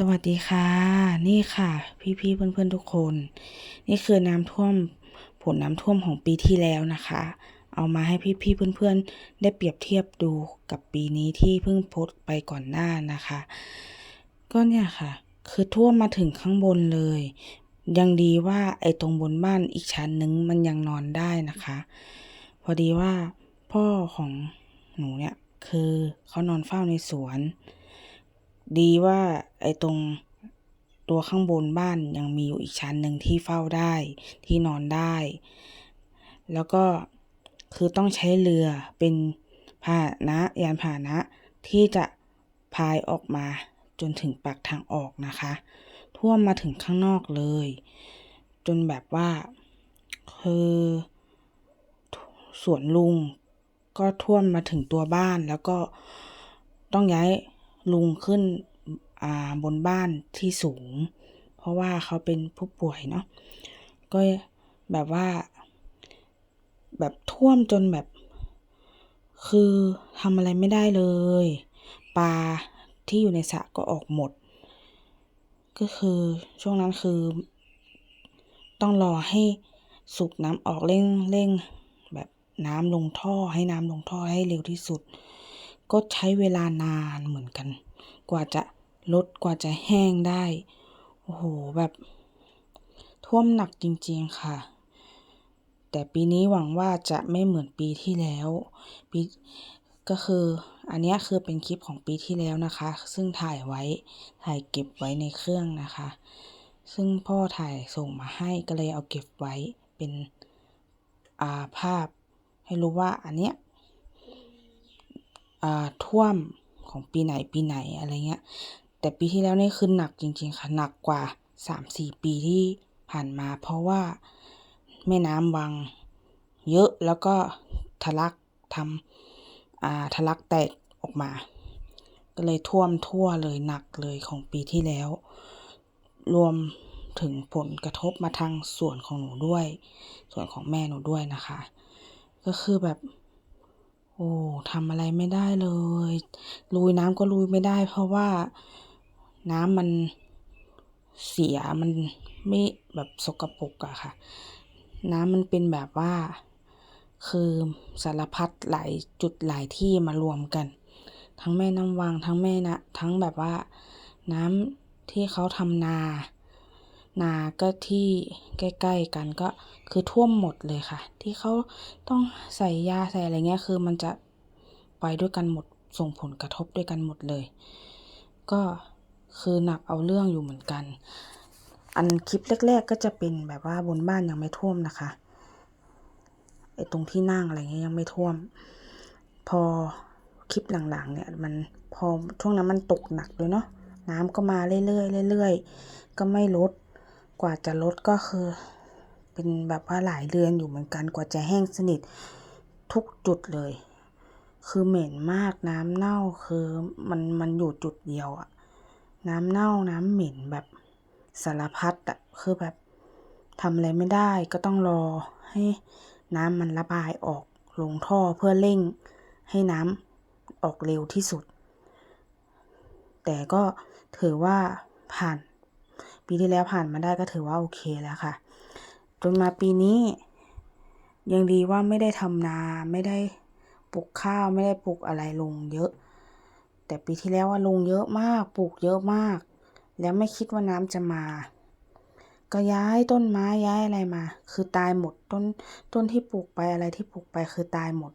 สวัสดีค่ะ นี่ค่ะ พี่ๆเพื่อนๆทุกคน นี่คือน้ำท่วมผลน้ำท่วมของปีที่แล้วนะคะ เอามาให้พี่ๆเพื่อนๆ ได้เปรียบเทียบดูกับปีนี้ที่เพิ่งโพสไปก่อนหน้านะคะ ก็เนี่ยค่ะ คือท่วมมาถึงข้างบนเลย ยังดีว่าไอ้ตรงบนบ้านอีกชั้นนึงมันยังนอนได้นะคะ พอดีว่าพ่อของหนูเนี่ยคือเขานอนเฝ้าในสวน ดีว่าไอ้ตรงตัวข้างบนบ้านยังมีอยู่อีกชั้นหนึ่งที่เฝ้าได้ที่นอนได้ แล้วก็คือต้องใช้เรือเป็นพาหนะยานพาหนะที่จะพายออกมาจนถึงปากทางออกนะคะ ท่วมมาถึงข้างนอกเลย จนแบบว่าคือสวนลุงก็ท่วมมาถึงตัวบ้านแล้วก็ต้องย้าย ลุงขึ้นบนบ้านที่สูง เพราะว่าเขาเป็นผู้ป่วยเนาะก็แบบว่า แบบท่วมจนแบบ คือทำอะไรไม่ได้เลย ปลาที่อยู่ในสระก็ออกหมด ก็คือช่วงนั้นคือ ต้องรอให้สุกน้ำออกเร่งเร่งแบบน้ำลงท่อให้น้ำลงท่อให้เร็วที่สุด ก็ใช้เวลานานเหมือนกัน กว่าจะลดกว่าจะแห้งได้ โอ้โห แบบท่วมหนักจริงๆค่ะ แต่ปีนี้หวังว่าจะไม่เหมือนปีที่แล้วปีก็คืออันนี้คือเป็นคลิปของปีที่แล้วนะคะ ซึ่งถ่ายไว้ถ่ายเก็บไว้ในเครื่องนะคะ ซึ่งพ่อถ่ายส่งมาให้ก็เลยเอาเก็บไว้เป็นอาภาพ ให้รู้ว่าอันเนี้ย ท่วมของปีไหนปีไหนอะไรเงี้ย แต่ปีที่แล้วนี่คือหนักจริง ๆ ค่ะ หนักกว่าสามสี่ปีที่ผ่านมา เพราะว่าแม่น้ำวังเยอะแล้วก็ทะลักทำอาทะลักแตกออกมา ก็เลยท่วมทั่วเลยหนักเลยของปีที่แล้ว รวมถึงผลกระทบมาทางส่วนของหนูด้วย ส่วนของแม่หนูด้วยนะคะ ก็คือแบบ โอ้ทำอะไรไม่ได้เลยลุยน้ำก็ลุยไม่ได้ เพราะว่าน้ำมันเสียมันไม่แบบสกปรกอะค่ะ น้ำมันเป็นแบบว่า คือสารพัดหลายจุดหลายที่มารวมกัน ทั้งแม่น้ำวังทั้งแม่นะทั้งแบบว่า น้ำที่เขาทำนา นาก็ที่ใกล้ๆกันก็คือท่วมหมดเลยค่ะ ที่เขาต้องใส่ยาใส่อะไรเงี้ยคือมันจะไปด้วยกันหมดส่งผลกระทบด้วยกันหมดเลย ก็คือหนักเอาเรื่องอยู่เหมือนกัน อันคลิปแรก ๆ ก็จะเป็นแบบว่าบนบ้านยังไม่ท่วมนะคะไอ้ตรงที่นั่งอะไรเงี้ยยังไม่ท่วม พอคลิปหลังๆ เนี่ยมันพอช่วงนั้นมันตกหนักเลยเนาะน้ำก็มาเรื่อยๆเรื่อยๆก็ไม่ลด กว่าจะลดก็คือ เป็นแบบว่าหลายเดือนอยู่เหมือนกันกว่าจะแห้งสนิททุกจุดเลย คือเหม็นมากน้ำเน่าคือมันมันอยู่จุดเดียวอะน้ำเน่าน้ำเหม็นแบบสารพัดอะคือแบบทำอะไรไม่ได้ก็ต้องรอให้น้ำมันระบายออกลงท่อเพื่อเร่งให้น้ำออกเร็วที่สุด แต่ก็ถือว่าผ่าน ปีที่แล้วผ่านมาได้ก็ถือว่าโอเคแล้วค่ะ จนมาปีนี้ ยังดีว่าไม่ได้ทำนาไม่ได้ปลูกข้าวไม่ได้ปลูกอะไรลงเยอะ แต่ปีที่แล้วว่าลงเยอะมากปลูกเยอะมาก แล้วไม่คิดว่าน้ำจะมาก็ย้ายต้นไม้ย้ายอะไรมา คือตายหมดต้นต้นที่ปลูกไปอะไรที่ปลูกไปคือตายหมด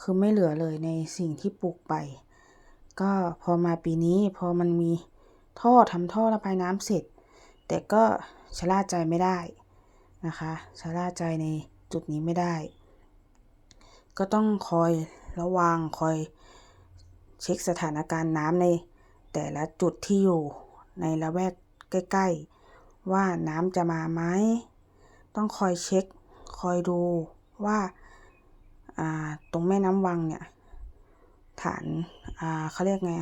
คือไม่เหลือเลยในสิ่งที่ปลูกไป ก็พอมาปีนี้พอมันมีท่อทำท่อระบายน้ำเสร็จ แต่ก็ชะล่าใจไม่ได้นะคะชะล่าใจในจุดนี้ไม่ได้ ก็ต้องคอยระวังคอยเช็คสถานการณ์น้ำในแต่ละจุดที่อยู่ในละแวกใกล้ ๆ ว่าน้ำจะมาไหมต้องคอยเช็คคอยดูว่าตรงแม่น้ำวังเนี่ยฐานเขาเรียกไง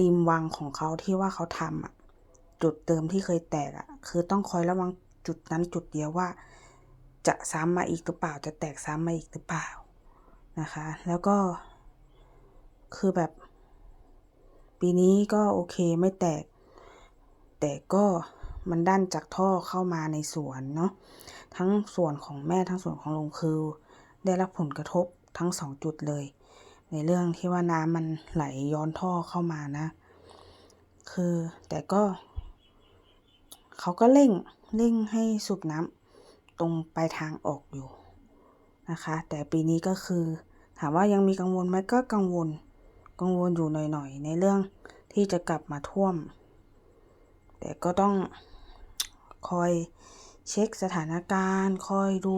ริมวังของเขาที่ว่าเขาทำอะ จุดเติมที่เคยแตกอะ คือต้องคอยระวังจุดนั้นจุดเดียวว่า จะซ้ำมาอีกหรือเปล่า จะแตกซ้ำมาอีกหรือเปล่านะคะ แล้วก็ คือแบบปปีนี้ก็โอเคไม่แตก แต่ก็มันดันจากท่อเข้ามาในสวนเนาะทั้งส่วนของแม่ทั้งส่วนของลุงคือ ได้รับผลกระทบทั้งสองจุดเลย ในเรื่องที่ว่าน้ำมันไหลย้อนท่อเข้ามานะ คือแต่ก็ เขาก็เร่งเร่งให้สูบน้ำตรงปลายทางออกอยู่นะคะ แต่ปีนี้ก็คือ ถามว่ายังมีกังวลไหมก็กังวล กังวลอยู่หน่อยๆ ในเรื่องที่จะกลับมาท่วม แต่ก็ต้องคอยเช็คสถานการณ์ คอยดู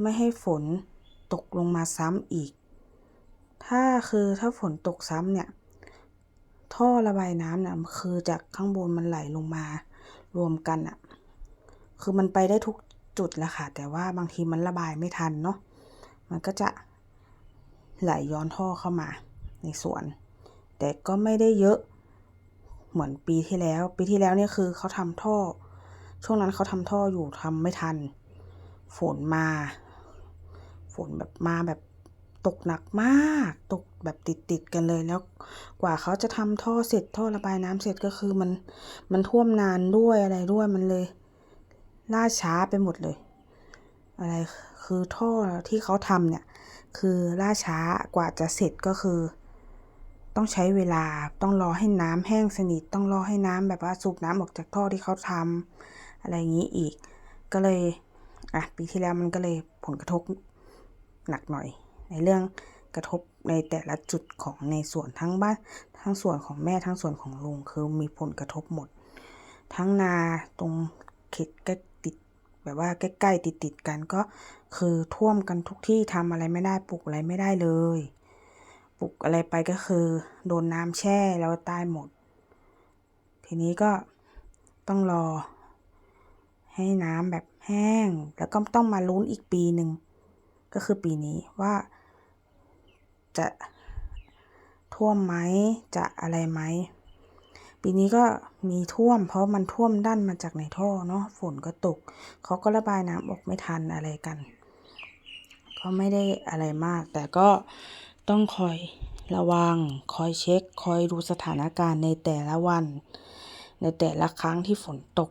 ไม่ให้ฝนตกลงมาซ้ำอีก ถ้าคือถ้าฝนตกซ้ำเนี่ย ท่อระบายน้ำเนี่ยคือจากข้างบนมันไหลลงมา รวมกันอะคือมันไปได้ทุกจุดแหละค่ะ แต่ว่าบางทีมันระบายไม่ทันเนาะมันก็จะไหลย้อนท่อเข้ามาในสวน แต่ก็ไม่ได้เยอะเหมือนปีที่แล้ว ปีที่แล้วเนี่ยคือเขาทำท่อ ช่วงนั้นเขาทำท่ออยู่ทำไม่ทัน ฝนมา ฝนแบบมาแบบ ตกหนักมาก ตกแบบติดติดกันเลยแล้วกว่าเขาจะทำท่อเสร็จท่อระบายน้ำเสร็จก็คือมันมันท่วมนานด้วยอะไรด้วยมันเลย ล่าช้าไปหมดเลย อะไรคือท่อที่เขาทำเนี่ย คือล่าช้ากว่าจะเสร็จก็คือ ต้องใช้เวลาต้องรอให้น้ำแห้งสนิทต้องรอให้น้ำแบบว่าสูบน้ำออกจากท่อที่เขาทำอะไรอย่างนี้อีก ก็เลยอะปีที่แล้วมันก็เลยผลกระทบหนักหน่อย ในเรื่องกระทบในแต่ละจุดของในส่วนทั้งบ้านทั้งส่วนของแม่ทั้งส่วนของลุงคือมีผลกระทบหมด ทั้งนาตรงเขตใกล้ติดแบบว่าใกล้ๆติดๆกันก็คือท่วมกันทุกที่ทำอะไรไม่ได้ปลูกอะไรไม่ได้เลยปลูกอะไรไปก็คือโดนน้ำแช่แล้วตายหมด ทีนี้ก็ต้องรอ ให้น้ำแบบแห้ง แล้วก็ต้องมาลุ้นอีกปีหนึ่งก็คือปีนี้ว่า จะท่วมไหมจะอะไรไหมปีนี้ก็มีท่วม เพราะมันท่วมด้านมาจากในท่อเนาะฝนก็ตกเขาก็ระบายน้ำออกไม่ทันอะไรกัน ก็ไม่ได้อะไรมาก แต่ก็ต้องคอยระวัง คอยเช็ค คอยดูสถานการณ์ในแต่ละวัน ในแต่ละครั้งที่ฝนตก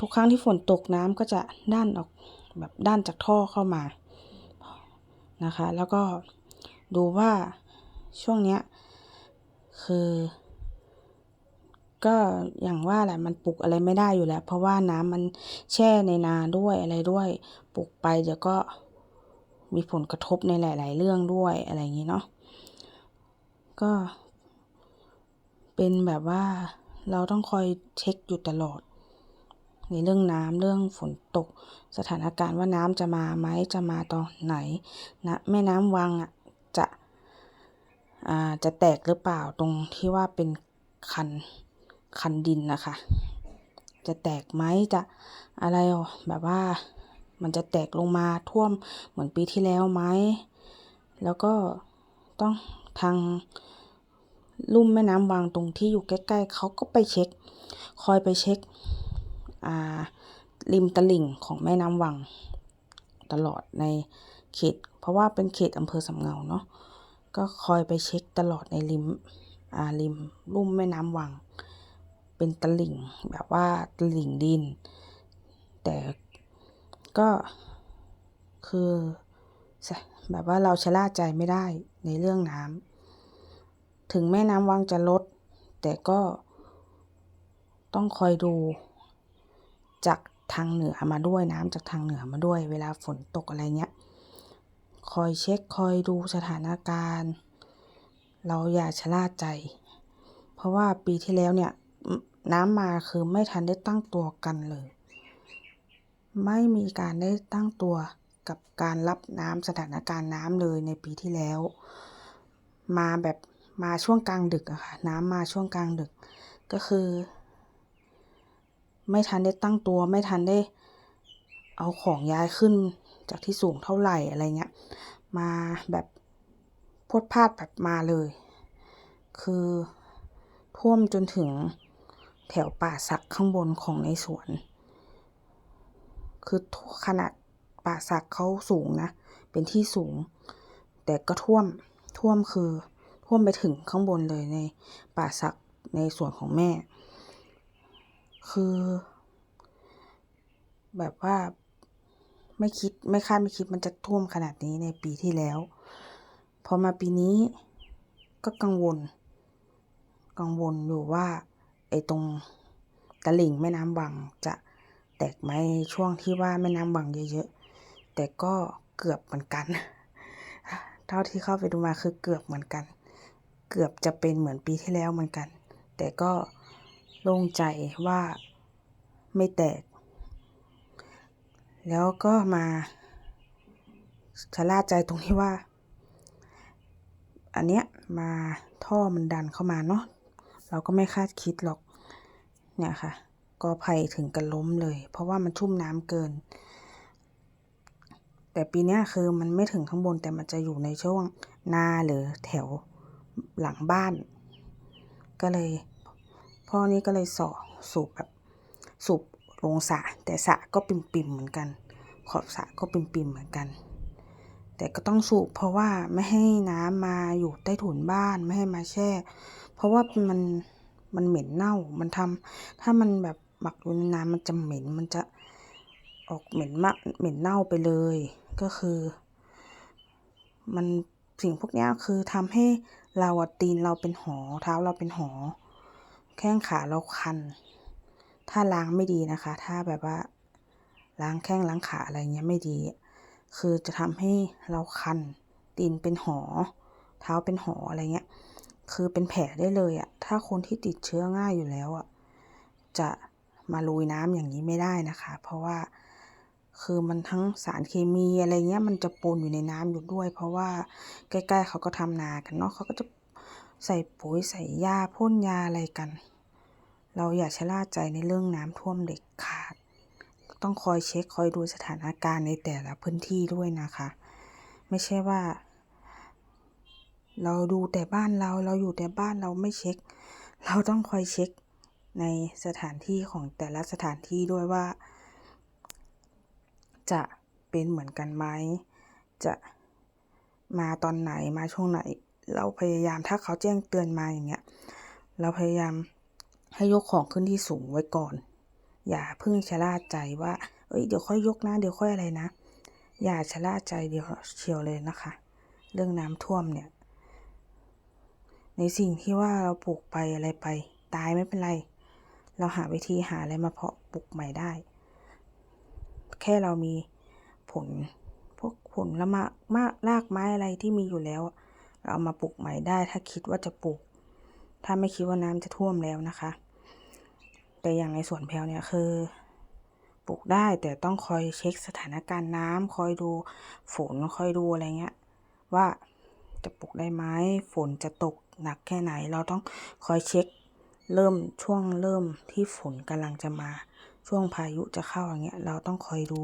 ทุกครั้งที่ฝนตกน้ำก็จะด้านออกแบบด้านจากท่อเข้ามานะคะ แล้วก็ ดูว่าช่วงเนี้ยคือ ก็อย่างว่าแหละมันปลูกอะไรไม่ได้อยู่แล้ว เพราะว่าน้ำมันแช่ในนาด้วยอะไรด้วยปลูกไปเดี๋ยวก็มีผลกระทบในหลาย ๆ เรื่องด้วยอะไรอย่างนี้เนาะก็ เป็นแบบว่าเราต้องคอยเช็คอยู่ตลอด ในเรื่องน้ำเรื่องฝนตก สถานการณ์ว่าน้ำจะมาไหมจะมาตอนไหนนะแม่น้ำวังอะ จะอ่าจะแตกหรือเปล่าตรงที่ว่าเป็นคันคันดินนะคะ จะแตกไหมจะอะไรแบบว่ามันจะแตกลงมาท่วมเหมือนปีที่แล้วไหมแล้วก็ต้องทางลุ่มแม่น้ำวังตรงที่อยู่ใกล้ๆเขาก็ไปเช็ค คอยไปเช็คอ่าริมตลิ่งของแม่น้ำวังตลอดใน เขต เพราะว่าเป็นเขตอำเภอสำเงาเนาะก็คอยไปเช็คตลอดในริมอ่าริมลุ่มแม่น้ำวัง เป็นตลิ่งแบบว่าตลิ่งดิน แต่ก็คือแบบว่าเราชะล่าใจไม่ได้ในเรื่องน้ำถึงแม่น้ำวังจะลด แต่ก็ต้องคอยดูจากทางเหนือมาด้วยน้ำจากทางเหนือมาด้วย เวลาฝนตกอะไรเงี้ย คอยเช็คคอยดูสถานการณ์ เราอย่าชะล่าใจ เพราะว่าปีที่แล้วเนี่ยน้ำมาคือไม่ทันได้ตั้งตัวกันเลย ไม่มีการได้ตั้งตัวกับการรับน้ำสถานการณ์น้ำเลยในปีที่แล้ว มาแบบมาช่วงกลางดึกอะค่ะน้ำมาช่วงกลางดึกก็คือ ไม่ทันได้ตั้งตัว ไม่ทันได้เอาของย้ายขึ้น จากที่สูงเท่าไหร่อะไรเงี้ย มาแบบพดพาดแบบมาเลย คือท่วมจนถึงแถวป่าสักข้างบนของในสวน คือขนาดป่าสักเขาสูงนะ เป็นที่สูง แต่ก็ท่วม ท่วมคือท่วมไปถึงข้างบนเลยในป่าสักในสวนของแม่ คือ แบบว่า ไม่คิดไม่คาดไม่คิดมันจะท่วมขนาดนี้ในปีที่แล้ว พอมาปีนี้ก็กังวล กังวลอยู่ว่าไอ้ตรงตลิ่งแม่น้ำวังจะแตกไหมช่วงที่ว่าแม่น้ำวังเยอะๆ แต่ก็เกือบเหมือนกัน เท่าที่เข้าไปดูมาคือเกือบเหมือนกัน เกือบจะเป็นเหมือนปีที่แล้วเหมือนกัน แต่ก็โล่งใจว่าไม่แตก แล้วก็มาชะล่าใจตรงที่ว่า อันเนี้ยมาท่อมันดันเข้ามาเนาะเราก็ไม่คาดคิดหรอกเนี่ยค่ะก็ภัยถึงกันล้มเลย เพราะว่ามันชุ่มน้ำเกิน แต่ปีนี้คือมันไม่ถึงข้างบนแต่มันจะอยู่ในช่วงนาหรือแถวหลังบ้าน ก็เลย พ่อนี่ก็เลยสอสูบแบบสูบ ลงสะแต่สะก็ปิ่มๆเหมือนกัน ขอบสะก็ปิ่มๆเหมือนกัน แต่ก็ต้องสูบเพราะว่าไม่ให้น้ำมาอยู่ใต้ถุนบ้านไม่ให้มาแช่ เพราะว่ามันมันเหม็นเน่ามันทำถ้ามันแบบหมักอยู่ในน้ำมันจะเหม็นมันจะออกเหม็นมากเหม็นเน่าไปเลย ก็คือ มันสิ่งพวกนี้คือทำให้เราตีนเราเป็นหอ เท้าเราเป็นหอ แข้งขาเราคัน ถ้าล้างไม่ดีนะคะ ถ้าแบบว่า ล้างแข้งล้างขาอะไรเงี้ยไม่ดี คือจะทำให้เราคันตีนเป็นหอ เท้าเป็นหออะไรเงี้ย คือเป็นแผลได้เลยอะถ้าคนที่ติดเชื้อง่ายอยู่แล้วอะจะมาลุยน้ำอย่างนี้ไม่ได้นะคะ เพราะว่าคือมันทั้งสารเคมีอะไรเงี้ยมันจะปนอยู่ในน้ำอยู่ด้วย เพราะว่าใกล้ๆเขาก็ทำนากันเนาะเขาก็จะใส่ปุ๋ยใส่ยาพ่นยาอะไรกัน เราอย่าชะล่าใจในเรื่องน้ำท่วมเด็กขาด ต้องคอยเช็คคอยดูสถานการณ์ในแต่ละพื้นที่ด้วยนะคะ ไม่ใช่ว่า เราดูแต่บ้านเราเราอยู่แต่บ้านเราไม่เช็ค เราต้องคอยเช็คในสถานที่ของแต่ละสถานที่ด้วยว่า จะเป็นเหมือนกันไหมจะมาตอนไหนมาช่วงไหน เราพยายามถ้าเขาแจ้งเตือนมาอย่างเงี้ย เราพยายาม ให้ยกของขึ้นที่สูงไว้ก่อน อย่าเพิ่งชะล่าใจว่า เอ้ย เดี๋ยวค่อยยกนะ เดี๋ยวค่อยอะไรนะ อย่าชะล่าใจเดียวเชียวเลยนะคะ เรื่องน้ำท่วมเนี่ย ในสิ่งที่ว่าเราปลูกไปอะไรไป ตายไม่เป็นไร เราหาวิธีหาอะไรมาเพาะปลูกใหม่ได้ แค่เรามีผลพวกผลละมามากรากไม้อะไรที่มีอยู่แล้ว เราเอามาปลูกใหม่ได้ ถ้าคิดว่าจะปลูก ถ้าไม่คิดว่าน้ำจะท่วมแล้วนะคะ แต่อย่างในสวนแพลวเนี่ยคือปลูกได้แต่ต้องคอยเช็คสถานการณ์น้ำคอยดูฝนคอยดูอะไรเงี้ย ว่าจะปลูกได้ไหมฝนจะตกหนักแค่ไหน เราต้องคอยเช็คเริ่มช่วงเริ่มที่ฝนกำลังจะมา ช่วงพายุจะเข้าอย่างเงี้ย เราต้องคอยดู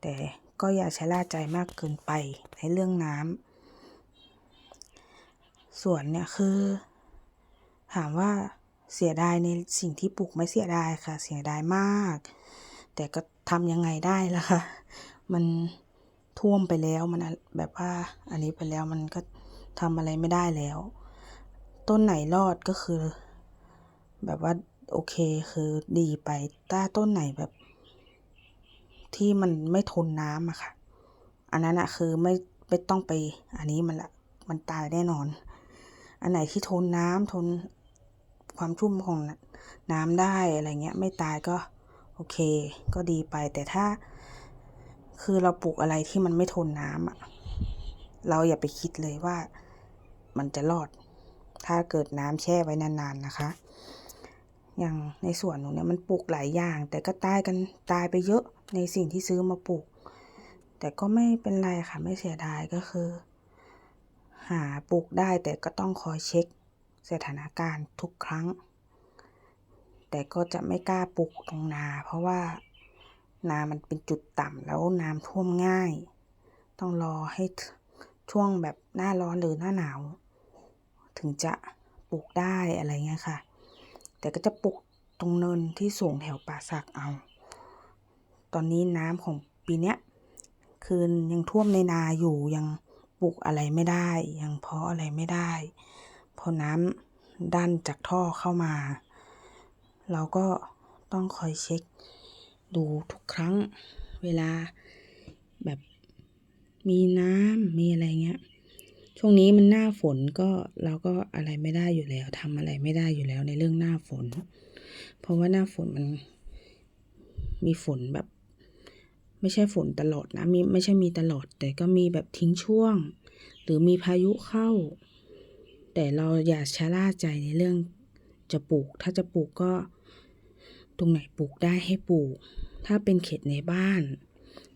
แต่ก็อย่าชะล่าใจมากเกินไปในเรื่องน้ำสวนเนี่ยคือ ถามว่า เสียดายในสิ่งที่ปลูกไม่เสียดายค่ะ เสียดายมาก แต่ก็ทำยังไงได้ล่ะคะมันท่วมไปแล้วมันแบบว่าอันนี้ไปแล้วมันก็ทำอะไรไม่ได้แล้ว ต้นไหนรอดก็คือ แบบว่าโอเคคือดีไปถ้าต้นไหนแบบ ที่มันไม่ทนน้ำอะค่ะ อันนั้นอะคือไม่ไม่ต้องไป อันนี้มันละมันตายแน่นอน อันไหนที่ทนน้ำทน ความชุ่มของน้ำได้อะไรเงี้ย ไม่ตายก็โอเค ก็ดีไปแต่ถ้า คือเราปลูกอะไรที่มันไม่ทนน้ำอะเราอย่าไปคิดเลยว่ามันจะรอด ถ้าเกิดน้ำแช่ไว้นานๆนะคะ อย่างในสวนหนูเนี่ยมันปลูกหลายอย่าง แต่ก็ตายกันตายไปเยอะในสิ่งที่ซื้อมาปลูก แต่ก็ไม่เป็นไรค่ะไม่เสียดายก็คือ หาปลูกได้แต่ก็ต้องคอยเช็ค สถานการณ์ทุกครั้ง แต่ก็จะไม่กล้าปลูกตรงนา เพราะว่านามันเป็นจุดต่ำแล้วน้ำท่วมง่าย ต้องรอให้ช่วงแบบหน้าร้อนหรือหน้าหนาว ถึงจะปลูกได้อะไรเงี้ยค่ะ แต่ก็จะปลูกตรงเนินที่สูงแถวป่าสักเอา ตอนนี้น้ำของปีเนี้ยคือยังท่วมในนาอยู่ยังปลูกอะไรไม่ได้ ยังเพาะอะไรไม่ได้ พราะน้ำดันจากท่อเข้ามา เราก็ต้องคอยเช็คดูทุกครั้งเวลาแบบมีน้ำมีอะไรเงี้ย ช่วงนี้มันหน้าฝนก็เราก็อะไรไม่ได้อยู่แล้วทำอะไรไม่ได้อยู่แล้วในเรื่องหน้าฝน เพราะว่าหน้าฝนมันมีฝนแบบ ไม่ใช่ฝนตลอดนะมีไม่ใช่มีตลอด แต่ก็มีแบบทิ้งช่วง หรือมีพายุเข้า แต่เราอย่าชะล่าใจในเรื่องจะปลูก ถ้าจะปลูกก็ ตรงไหนปลูกได้ให้ปลูก ถ้าเป็นเขตในบ้าน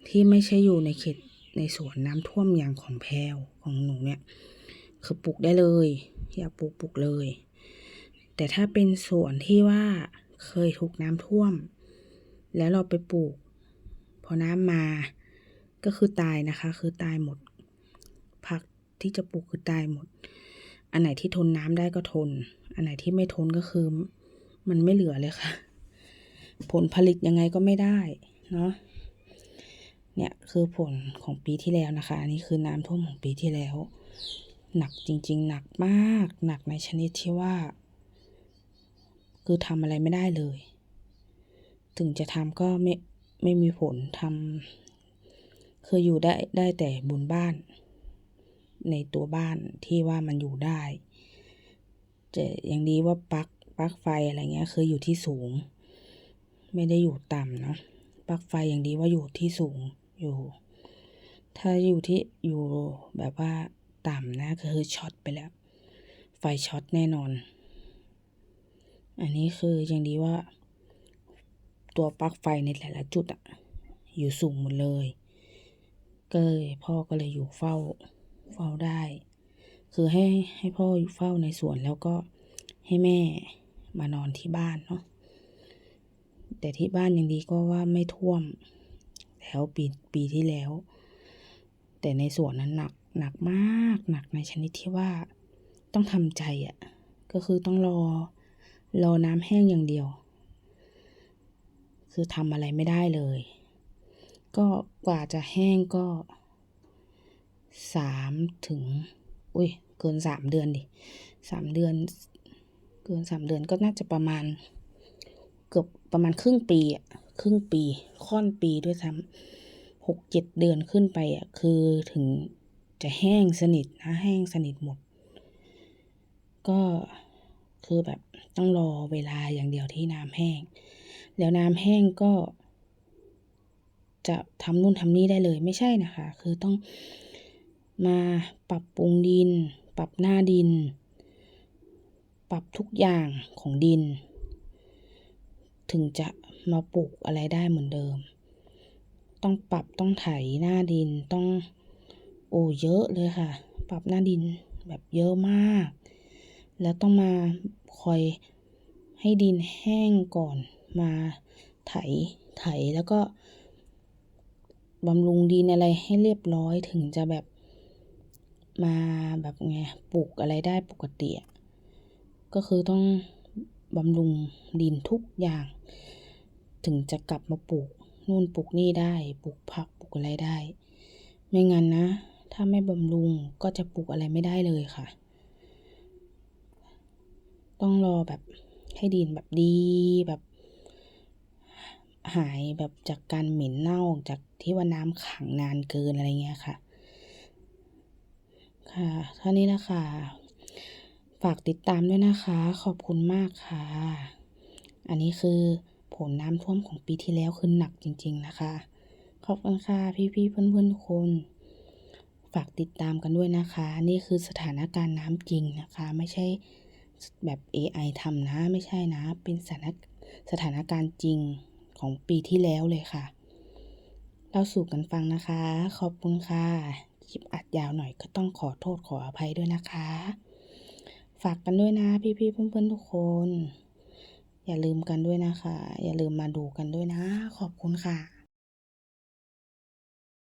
ที่ไม่ใช่อยู่ในเขตในสวนน้ำท่วมอย่างของแพรวของหนูเนี่ย คือปลูกได้เลย อยากปลูกปลูกเลย แต่ถ้าเป็นสวนที่ว่าเคยถูกน้ำท่วม แล้วเราไปปลูก พอน้ำมาก็คือตายนะคะ คือตายหมดผักที่จะปลูกคือตายหมด อันไหนที่ทนน้ำได้ก็ทน อันไหนที่ไม่ทนก็คือ มันไม่เหลือเลยค่ะ ผลผลิตยังไงก็ไม่ได้เนาะเนี่ยคือผลของปีที่แล้วนะคะ อันนี้คือน้ำท่วมของปีที่แล้ว หนักจริง ๆ หนักมาก หนักในชนิดที่ว่า คือทำอะไรไม่ได้เลย ถึงจะทำก็ไม่ไม่มีผลทำคืออยู่ได้ได้แต่บนบ้าน ในตัวบ้านที่ว่ามันอยู่ได้แต่อย่างดีว่าปลั๊กปลั๊กไฟอะไรเงี้ยคืออยู่ที่สูง ไม่ได้อยู่ต่ำเนาะปลั๊กไฟอย่างดีว่าอยู่ที่สูงอยู่ ถ้าอยู่ที่อยู่แบบว่าต่ำนะคือช็อตไปแล้ว ไฟช็อตแน่นอน อันนี้คืออย่างดีว่า ตัวปลั๊กไฟในแต่ละจุดอะอยู่สูงหมดเลย ก็เลยพ่อก็เลยอยู่เฝ้า เฝ้าได้ คือให้ให้พ่ออยู่เฝ้าในสวนแล้วก็ให้แม่มานอนที่บ้านเนาะแต่ที่บ้านยังดีก็ว่าไม่ท่วม แล้วปีปีที่แล้ว แต่ในสวนนั้นหนักหนักมากหนักในชนิดที่ว่าต้องทำใจอะ่ะก็คือต้องรอรอน้ำแห้งอย่างเดียว คือทำอะไรไม่ได้เลย ก็กว่าจะแห้งก็ สามถึงอุ้ยเกินสามเดือนดิสามเดือน เกินสามเดือนก็น่าจะประมาณ เกือบประมาณครึ่งปีอะครึ่งปี ค่อนปีด้วยซ้ำหกเจ็ดเดือนขึ้นไปอะคือถึงจะแห้งสนิทนะแห้งสนิทหมด ก็คือแบบต้องรอเวลาอย่างเดียวที่น้ำแห้ง แล้วน้ำแห้งก็ จะทำนู่นทำนี่ได้เลยไม่ใช่นะคะ คือต้อง มาปรับปรุงดิน ปรับหน้าดิน ปรับทุกอย่างของดิน ถึงจะมาปลูกอะไรได้เหมือนเดิม ต้องปรับต้องไถหน้าดินต้องโอ้เยอะเลยค่ะ ปรับหน้าดินแบบเยอะมาก แล้วต้องมาคอยให้ดินแห้งก่อนมาไถไถแล้วก็บำรุงดินอะไรให้เรียบร้อยถึงจะแบบ มาแบบไงปลูกอะไรได้ปกติอะก็คือต้องบำรุงดินทุกอย่าง ถึงจะกลับมาปลูกนู่นปลูกนี่ได้ปลูกผักปลูกอะไรได้ ไม่งั้นนะ ถ้าไม่บำรุงก็จะปลูกอะไรไม่ได้เลยค่ะ ต้องรอแบบให้ดินแบบดีแบบหายแบบจากการเหม็นเน่าจากที่ว่าน้ำขังนานเกินอะไรเงี้ยค่ะ ค่ะท่านี้นะคะ ฝากติดตามด้วยนะคะ ขอบคุณมากค่ะ อันนี้คือผลน้ำท่วมของปีที่แล้วคือหนักจริง ๆ นะคะ ขอบคุณค่ะพี่ๆเพื่อนๆทุกคน ฝากติดตามกันด้วยนะคะ นี่คือสถานการณ์น้ำจริงนะคะ ไม่ใช่แบบ AI ทำนะ ไม่ใช่นะ เป็นสถานสถานการณ์จริงของปีที่แล้วเลยค่ะเล่าสู่กันฟังนะคะ ขอบคุณค่ะ คลิปอัดยาวหน่อยก็ต้องขอโทษขออภัยด้วยนะคะ ฝากกันด้วยนะพี่ๆเพื่อนๆทุกคน อย่าลืมกันด้วยนะคะ อย่าลืมมาดูกันด้วยนะ ขอบคุณค่ะ